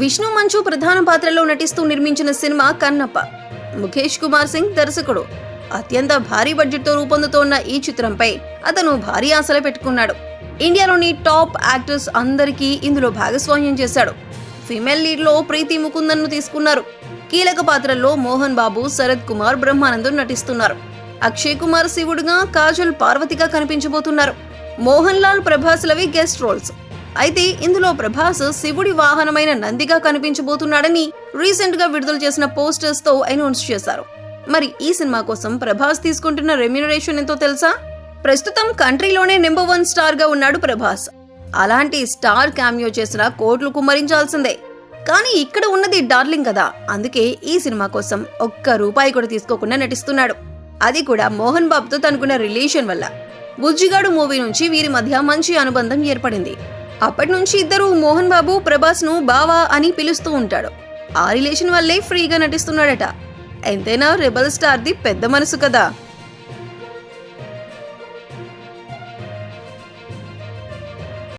విష్ణు మంచు ప్రధాన పాత్రలో నటిస్తూ నిర్మించిన సినిమా కన్నప్ప. ముఖేష్ కుమార్ సింగ్ దర్శకుడు. అత్యంత భారీ బడ్జెట్తో రూపొందుతోన్న ఈ చిత్రంపై అతను భారీ ఆశలు పెట్టుకున్నాడు. ఇండియాలోని టాప్ యాక్టర్స్ అందరికీ ఇందులో భాగస్వామ్యం చేశాడు. ఫీమేల్ లీడ్లో ప్రీతి ముకుందన్ను తీసుకున్నారు. కీలక పాత్రల్లో మోహన్ బాబు శరత్ కుమార్ బ్రహ్మానందం నటిస్తున్నారు. అక్షయ్ కుమార్ శివుడుగా కాజల్ పార్వతిగా కనిపించబోతున్నారు. మోహన్ లాల్ ప్రభాస్లవి గెస్ట్ రోల్స్. అయితే ఇందులో ప్రభాస్ శివుడి వాహనమైన నందిగా కనిపించబోతున్నాడని రీసెంట్గా విడుదల చేసిన పోస్టర్స్తో అనౌన్స్ చేశారు. మరి ఈ సినిమా కోసం ప్రభాస్ తీసుకుంటున్న రెమ్యునరేషన్ ఎంతో తెలుసా? ప్రస్తుతం కంట్రీలోనే నెంబర్ వన్ స్టార్గా ఉన్నాడు ప్రభాస్. అలాంటి స్టార్ క్యామియో చేసిన కోట్లు కుమ్మరించాల్సిందే. కానీ ఇక్కడ ఉన్నది డార్లింగ్ కదా. అందుకే ఈ సినిమా కోసం ఒక్క రూపాయి కూడా తీసుకోకుండా నటిస్తున్నాడు. అది కూడా మోహన్ బాబుతో తనకున్న రిలేషన్ వల్ల. బుజ్జిగాడు మూవీ నుంచి వీరి మధ్య మంచి అనుబంధం ఏర్పడింది. అప్పటి నుంచి ఇద్దరు మోహన్ బాబు ప్రభాస్ను బావా అని పిలుస్తూ ఉంటాడు. ఆ రిలేషన్ వల్లే ఫ్రీగా నటిస్తున్నాడట. ఎంతైనా రెబల్ స్టార్ది పెద్ద మనసు కదా.